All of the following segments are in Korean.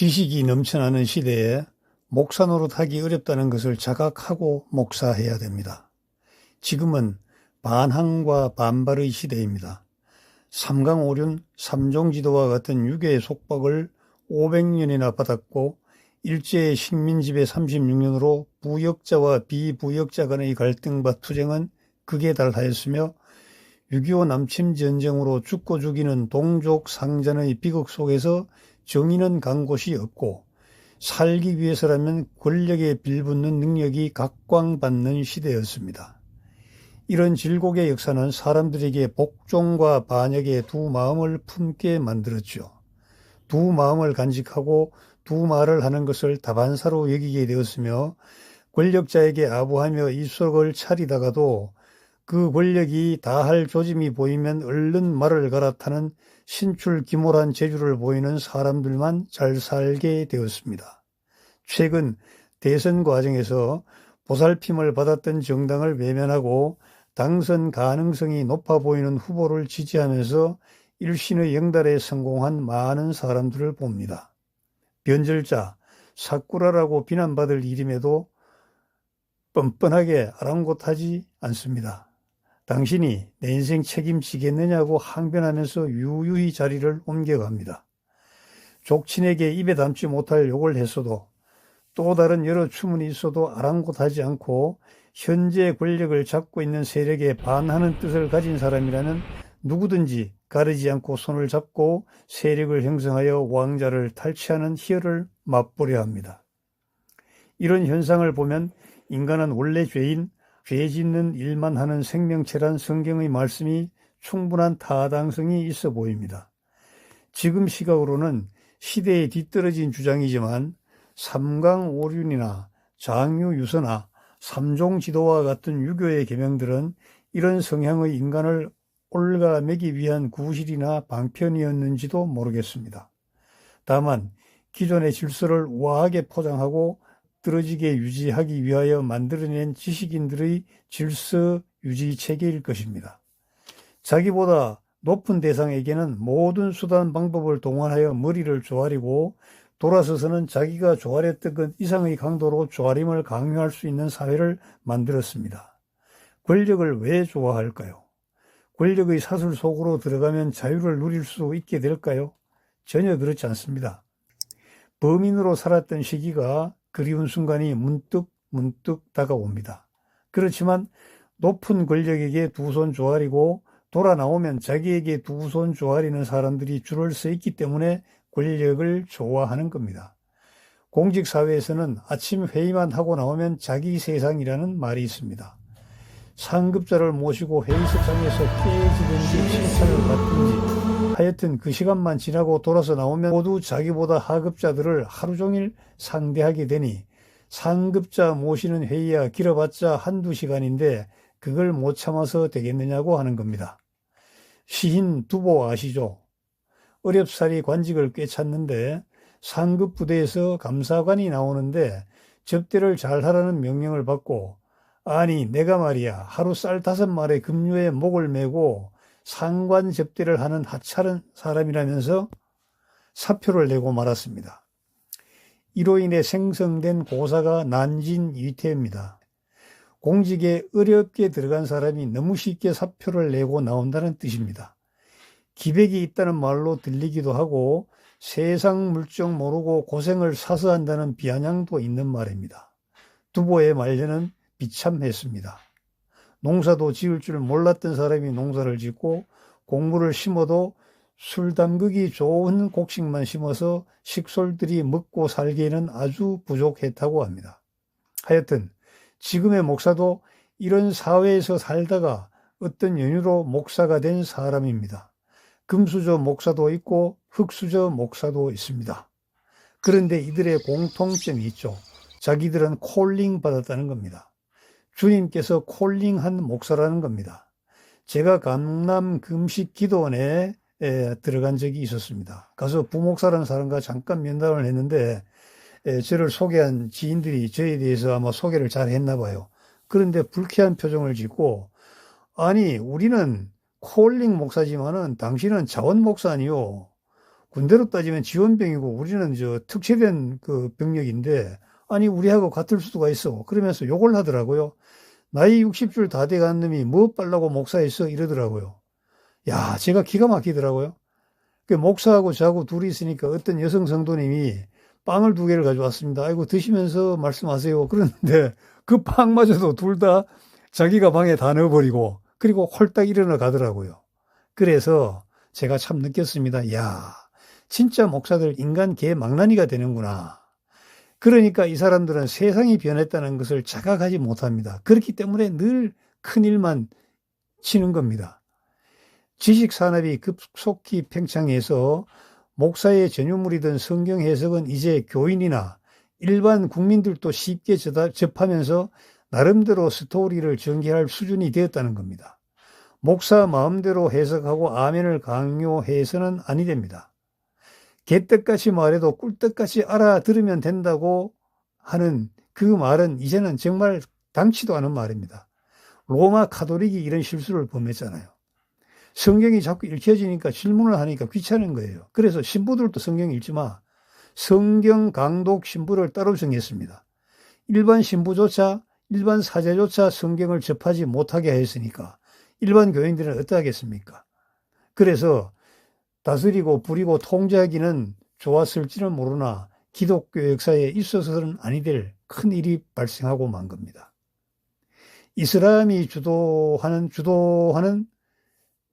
지식이 넘쳐나는 시대에 목사 노릇하기 어렵다는 것을 자각하고 목사해야 됩니다. 지금은 반항과 반발의 시대입니다. 삼강오륜, 삼종지도와 같은 유교의 속박을 500년이나 받았고 일제의 식민지배 36년으로 부역자와 비부역자 간의 갈등과 투쟁은 극에 달하였으며 6.25 남침 전쟁으로 죽고 죽이는 동족 상전의 비극 속에서 정의는 간 곳이 없고 살기 위해서라면 권력에 빌붙는 능력이 각광받는 시대였습니다. 이런 질곡의 역사는 사람들에게 복종과 반역의 두 마음을 품게 만들었죠. 두 마음을 간직하고 두 말을 하는 것을 다반사로 여기게 되었으며 권력자에게 아부하며 입속을 차리다가도 그 권력이 다 할 조짐이 보이면 얼른 말을 갈아타는 신출기몰한 재주를 보이는 사람들만 잘 살게 되었습니다. 최근 대선 과정에서 보살핌을 받았던 정당을 외면하고 당선 가능성이 높아 보이는 후보를 지지하면서 일신의 영달에 성공한 많은 사람들을 봅니다. 변절자, 사꾸라라고 비난받을 일임에도 뻔뻔하게 아랑곳하지 않습니다. 당신이 내 인생 책임지겠느냐고 항변하면서 유유히 자리를 옮겨갑니다. 족친에게 입에 담지 못할 욕을 했어도 또 다른 여러 추문이 있어도 아랑곳하지 않고 현재 권력을 잡고 있는 세력에 반하는 뜻을 가진 사람이라면 누구든지 가르지 않고 손을 잡고 세력을 형성하여 왕자를 탈취하는 희열을 맛보려 합니다. 이런 현상을 보면 인간은 원래 죄인, 죄 짓는 일만 하는 생명체란 성경의 말씀이 충분한 타당성이 있어 보입니다. 지금 시각으로는 시대에 뒤떨어진 주장이지만 삼강오륜이나 장유유서나 삼종지도와 같은 유교의 계명들은 이런 성향의 인간을 올가매기 위한 구실이나 방편이었는지도 모르겠습니다. 다만 기존의 질서를 우아하게 포장하고 떨어지게 유지하기 위하여 만들어낸 지식인들의 질서 유지 체계일 것입니다. 자기보다 높은 대상에게는 모든 수단 방법을 동원하여 머리를 조아리고 돌아서서는 자기가 조아렸던 것 이상의 강도로 조아림을 강요할 수 있는 사회를 만들었습니다. 권력을 왜 좋아할까요? 권력의 사슬 속으로 들어가면 자유를 누릴 수 있게 될까요? 전혀 그렇지 않습니다. 범인으로 살았던 시기가 그리운 순간이 문득 문득 다가옵니다. 그렇지만 높은 권력에게 두 손 조아리고 돌아 나오면 자기에게 두 손 조아리는 사람들이 줄을 서 있기 때문에 권력을 좋아하는 겁니다. 공직사회에서는 아침 회의만 하고 나오면 자기 세상이라는 말이 있습니다. 상급자를 모시고 회의석상에서 깨지든지 칭찬을 받든지 하여튼 그 시간만 지나고 돌아서 나오면 모두 자기보다 하급자들을 하루 종일 상대하게 되니 상급자 모시는 회의야 길어봤자 한두 시간인데 그걸 못 참아서 되겠느냐고 하는 겁니다. 시인 두보 아시죠? 어렵사리 관직을 꿰찼는데 상급 부대에서 감사관이 나오는데 접대를 잘 하라는 명령을 받고 아니 내가 말이야 하루 쌀 다섯 마리 급료에 목을 메고 상관 접대를 하는 하찮은 사람이라면서 사표를 내고 말았습니다. 이로 인해 생성된 고사가 난진위태입니다. 공직에 어렵게 들어간 사람이 너무 쉽게 사표를 내고 나온다는 뜻입니다. 기백이 있다는 말로 들리기도 하고 세상 물정 모르고 고생을 사서 한다는 비아냥도 있는 말입니다. 두보의 말년은 비참했습니다. 농사도 지을 줄 몰랐던 사람이 농사를 짓고 곡물을 심어도 술 담그기 좋은 곡식만 심어서 식솔들이 먹고 살기에는 아주 부족했다고 합니다. 하여튼 지금의 목사도 이런 사회에서 살다가 어떤 연유로 목사가 된 사람입니다. 금수저 목사도 있고 흙수저 목사도 있습니다. 그런데 이들의 공통점이 있죠. 자기들은 콜링 받았다는 겁니다. 주님께서 콜링한 목사라는 겁니다. 제가 강남 금식 기도원에 들어간 적이 있었습니다. 가서 부목사라는 사람과 잠깐 면담을 했는데 저를 소개한 지인들이 저에 대해서 아마 소개를 잘 했나 봐요. 그런데 불쾌한 표정을 짓고 아니 우리는 콜링 목사지만은 당신은 자원 목사 아니요. 군대로 따지면 지원병이고 우리는 저 특채된 그 병력인데 아니 우리하고 같을 수가 있어 그러면서 욕을 하더라고요. 나이 60줄 다 돼간 놈이 뭐 빨라고 목사했어 이러더라고요. 야 제가 기가 막히더라고요. 그 목사하고 저하고 둘이 있으니까 어떤 여성 성도님이 빵을 두 개를 가져왔습니다. 아이고 드시면서 말씀하세요. 그런데 그 빵마저도 둘 다 자기가 방에 다 넣어버리고 그리고 홀딱 일어나 가더라고요. 그래서 제가 참 느꼈습니다. 야 진짜 목사들 인간 개 망나니가 되는구나. 그러니까 이 사람들은 세상이 변했다는 것을 자각하지 못합니다. 그렇기 때문에 늘 큰일만 치는 겁니다. 지식 산업이 급속히 팽창해서 목사의 전유물이던 성경 해석은 이제 교인이나 일반 국민들도 쉽게 접하면서 나름대로 스토리를 전개할 수준이 되었다는 겁니다. 목사 마음대로 해석하고 아멘을 강요해서는 아니 됩니다. 개떡같이 말해도 꿀떡같이 알아들으면 된다고 하는 그 말은 이제는 정말 당치도 않은 말입니다. 로마 카톨릭이 이런 실수를 범했잖아요. 성경이 자꾸 읽혀지니까 질문을 하니까 귀찮은 거예요. 그래서 신부들도 성경 읽지 마. 성경 강독 신부를 따로 정했습니다. 일반 신부조차 일반 사제조차 성경을 접하지 못하게 했으니까 일반 교인들은 어떠하겠습니까? 그래서 다스리고 부리고 통제하기는 좋았을지는 모르나 기독교 역사에 있어서는 아니 될 큰 일이 발생하고 만 겁니다. 이슬람이 주도하는 주도하는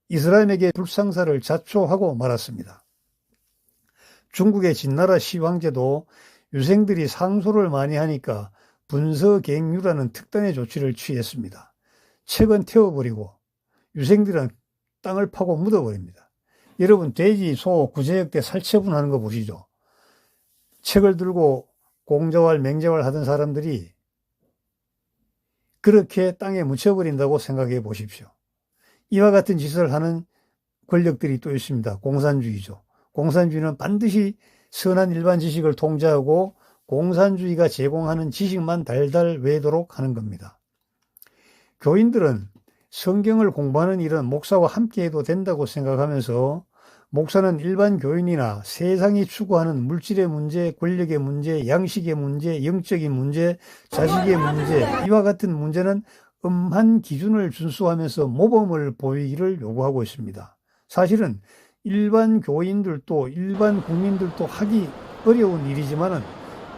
이스라엘에게 불상사를 자초하고 말았습니다. 중국의 진나라 시황제도 유생들이 상소를 많이 하니까 분서갱유라는 특단의 조치를 취했습니다. 책은 태워버리고 유생들은 땅을 파고 묻어버립니다. 여러분 돼지, 소, 구제역 때 살처분하는 거 보시죠. 책을 들고 공자왈, 맹자왈 하던 사람들이 그렇게 땅에 묻혀버린다고 생각해 보십시오. 이와 같은 짓을 하는 권력들이 또 있습니다. 공산주의죠. 공산주의는 반드시 선한 일반 지식을 통제하고 공산주의가 제공하는 지식만 달달 외도록 하는 겁니다. 교인들은 성경을 공부하는 일은 목사와 함께 해도 된다고 생각하면서 목사는 일반 교인이나 세상이 추구하는 물질의 문제, 권력의 문제, 양식의 문제, 영적인 문제, 자식의 문제, 이와 같은 문제는 엄한 기준을 준수하면서 모범을 보이기를 요구하고 있습니다. 사실은 일반 교인들도 일반 국민들도 하기 어려운 일이지만은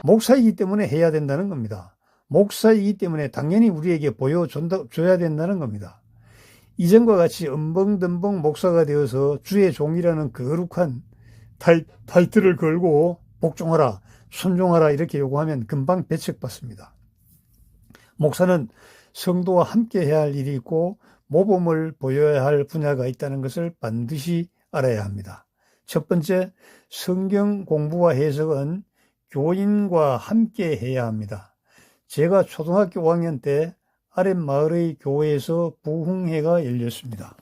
목사이기 때문에 해야 된다는 겁니다. 목사이기 때문에 당연히 우리에게 보여줘야 된다는 겁니다. 이전과 같이 엄벙덤벙 목사가 되어서 주의 종이라는 거룩한 타이, 타이틀을 걸고 복종하라, 순종하라 이렇게 요구하면 금방 배척받습니다. 목사는 성도와 함께 해야 할 일이 있고 모범을 보여야 할 분야가 있다는 것을 반드시 알아야 합니다. 첫 번째, 성경 공부와 해석은 교인과 함께 해야 합니다. 제가 초등학교 5학년 때 아랫마을의 교회에서 부흥회가 열렸습니다.